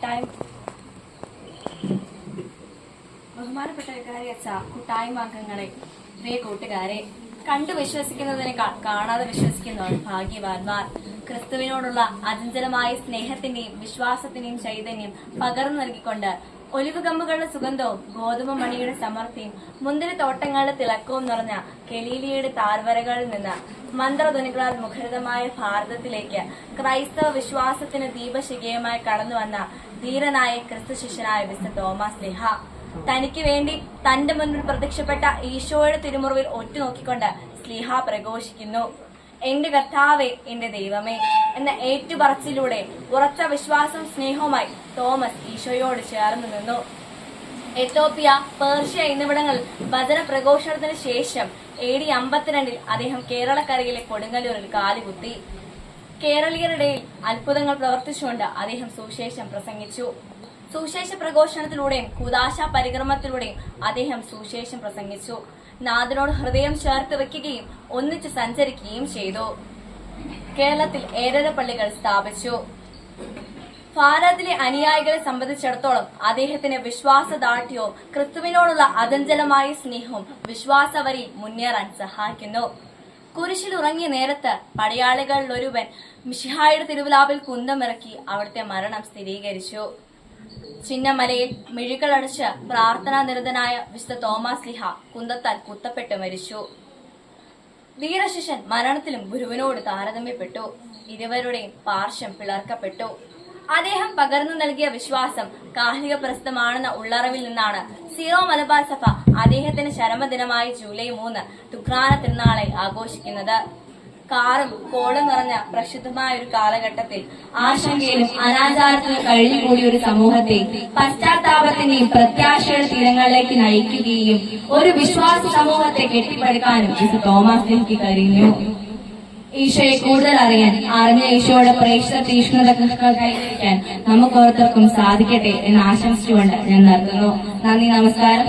കൂട്ടായ്മ. ബഹുമാനപ്പെട്ട അച്ഛ കൂട്ടായ്മ അംഗങ്ങളെ പ്രിയ കൂട്ടുകാരെ കണ്ടു വിശ്വസിക്കുന്നതിനേക്കാൾ കാണാതെ വിശ്വസിക്കുന്നവർ ഭാഗ്യവാന്മാർ. ക്രിസ്തുവിനോടുള്ള അചഞ്ചലമായ സ്നേഹത്തിന്റെയും വിശ്വാസത്തിന്റെയും ചൈതന്യം പകർന്നു നൽകിക്കൊണ്ട് ഒലിവുകമ്പുകളുടെ സുഗന്ധവും ഗോതമ്പ് മണിയുടെ സമൃദ്ധിയും മുന്തിരി തോട്ടങ്ങളുടെ തിളക്കവും നിറഞ്ഞ കെലീലിയുടെ താഴ്വരകളിൽ നിന്ന് മന്ത്രധ്വനികളാൽ മുഖരിതമായ ഭാരതത്തിലേക്ക് ക്രൈസ്തവ വിശ്വാസത്തിന് ദീപശിഖയുമായി കടന്നു വന്ന ധീരനായ ക്രിസ്തു ശിഷ്യനായ വിശുദ്ധ തോമസ് ലിഹ. തനിക്ക് വേണ്ടി തന്റെ മുന്നിൽ പ്രത്യക്ഷപ്പെട്ട ഈശോയുടെ തിരുമുറിവിൽ ഒറ്റുനോക്കിക്കൊണ്ട് സ്ലിഹ പ്രഘോഷിക്കുന്നു. എന്റെ കർത്താവെ എന്റെ ദൈവമേ എന്ന ഏറ്റുപറച്ചിലൂടെ ഉറച്ച വിശ്വാസം സ്നേഹവുമായി തോമസ് ഈശോയോട് ചേർന്ന് നിന്നു. എത്തോപ്യ പേർഷ്യ എന്നിവിടങ്ങളിൽ ഭജന പ്രഘോഷണത്തിന് ശേഷം എ ഡി അമ്പത്തിരണ്ടിൽ അദ്ദേഹം കേരളക്കരയിലെ കൊടുങ്ങല്ലൂരിൽ കാലുകുത്തി. കേരളീയരുടെ അത്ഭുതങ്ങൾ പ്രവർത്തിച്ചുകൊണ്ട് അദ്ദേഹം സുവിശേഷം പ്രസംഗിച്ചു. സുവിശേഷ പ്രഘോഷണത്തിലൂടെയും കുദാശ പരിക്രമത്തിലൂടെയും അദ്ദേഹം സുശേഷം പ്രസംഗിച്ചു. നാഥനോട് ഹൃദയം ചേർത്ത് വെക്കുകയും ഒന്നിച്ച് സഞ്ചരിക്കുകയും ചെയ്തു. കേരളത്തിൽ ഏഴര പള്ളികൾ സ്ഥാപിച്ചു. ഭാരതത്തിലെ അനുയായികളെ സംബന്ധിച്ചിടത്തോളം അദ്ദേഹത്തിന് വിശ്വാസദാർഢ്യവും ക്രിസ്തുവിനോടുള്ള അചഞ്ചലമായ സ്നേഹവും വിശ്വാസവരിയിൽ മുന്നേറാൻ സഹായിക്കുന്നു. കുരിശിൽ ഉറങ്ങിയ നേരത്ത് പടയാളികളിലൊരുവൻ മിഷിഹായുടെ തിരുവിലാവിൽ കുന്തമിറക്കി അവിടുത്തെ മരണം സ്ഥിരീകരിച്ചു. ചിന്നമലയിൽ മിഴികളടച്ച് പ്രാർത്ഥനാ നിരതനായ വിശുദ്ധ തോമസ് ലിഹ കുന്തത്താൽ കുത്തപ്പെട്ട് മരിച്ചു. വീരശിഷ്യൻ മരണത്തിലും ഗുരുവിനോട് താരതമ്യപ്പെട്ടു. ഇരുവരുടെയും പാർശ്വം പിളർക്കപ്പെട്ടു. അദ്ദേഹം പകർന്നു നൽകിയ വിശ്വാസം കാർഷിക പ്രസിദ്ധമാണെന്ന ഉള്ളറിവിൽ നിന്നാണ് സീറോ മലബാർ സഭ അദ്ദേഹത്തിന്റെ ചരമദിനമായ ജൂലൈ മൂന്ന് തുക്രാന തിരുനാളെ ആഘോഷിക്കുന്നത്. കാറും കോളും നിറഞ്ഞ പ്രക്ഷുബ്ധമായ ഒരു കാലഘട്ടത്തിൽ ആശങ്കയിലും അനാചാരത്തിലും കഴിഞ്ഞുകൂടിയ ഒരു സമൂഹത്തെ പശ്ചാത്താപത്തിന്റെയും പ്രത്യാശയുടെ തീരങ്ങളിലേക്ക് നയിക്കുകയും ഒരു വിശ്വാസ സമൂഹത്തെ കെട്ടിപ്പടുക്കാനും ഇത് തോമസ് എനിക്ക് കഴിഞ്ഞു. ഈശോയെ കൂടുതൽ അറിയാൻ അറിഞ്ഞ ഈശോയുടെ പ്രേക്ഷക തീക്ഷ്ണത കൈവരിക്കാൻ നമുക്ക് ഓരോരുത്തർക്കും സാധിക്കട്ടെ എന്ന് ആശംസിച്ചുകൊണ്ട് ഞാൻ നിർത്തുന്നു. നന്ദി നമസ്കാരം.